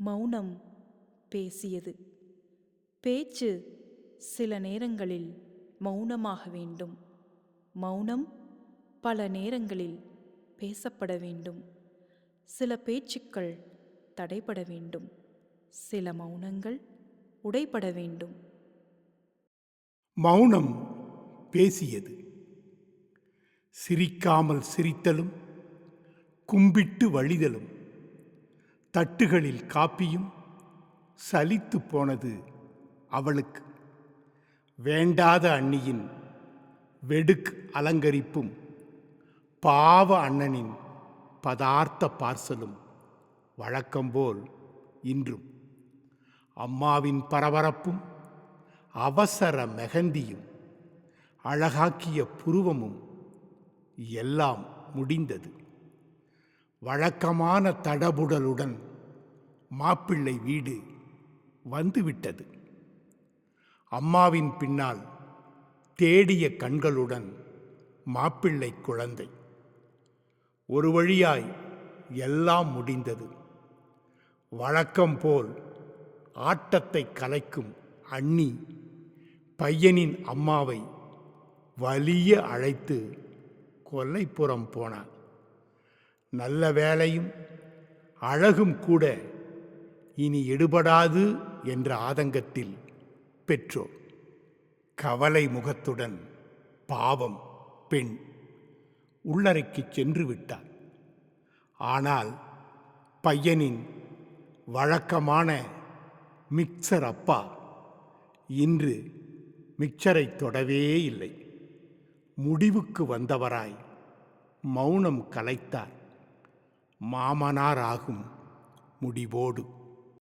மௌனம் பேசியது. பேச்சு சில நேரங்களில் மௌனமாக வேண்டும். மௌனம் பல நேரங்களில் பேசப்பட வேண்டும். சில பேச்சுக்கள் தடைபட வேண்டும். சில மௌனங்கள் உடைபட வேண்டும். மௌனம் பேசியது. சிரிக்காமல் சிரித்தலும் கும்பிட்டு வழிதலும். தட்டுகளில் காப்பியும் சலித்து போனது அவளுக்கு. வேண்டாத அண்ணியின் வெடுக் அலங்கரிப்பும் பாவ அண்ணனின் பதார்த்த பார்சலும் வழக்கம்போல் இன்றும். அம்மாவின் பரபரப்பும் அவசர மெகந்தியும் அழகாக்கிய புருவமும் எல்லாம் முடிந்தது. வழக்கமான தடபுடலுடன் மாப்பிள்ளை வீடு வந்துவிட்டது. அம்மாவின் பின்னால் தேடிய கண்களுடன் மாப்பிள்ளை குழந்தை. ஒரு வழியாய் எல்லாம் முடிந்தது. வழக்கம் போல் ஆட்டத்தை கலைக்கும் அண்ணி பையனின் அம்மாவை வலிய அழைத்து கொல்லைப்புறம் போனான் நல்ல வேலையும் அழகும் கூட இனி எடுபடாது என்ற ஆதங்கத்தில் பெற்றோர். கவலை முகத்துடன் பாவம் பெண் உள்ளறைக்கு சென்று விட்டார். ஆனால் பையனின் வழக்கமான மிக்சர் அப்பா இன்று மிக்சரை தொடவே இல்லை. முடிவுக்கு வந்தவராய் மௌனம் கலைத்தார். மாமனார் ஆகும் முடிவோடு.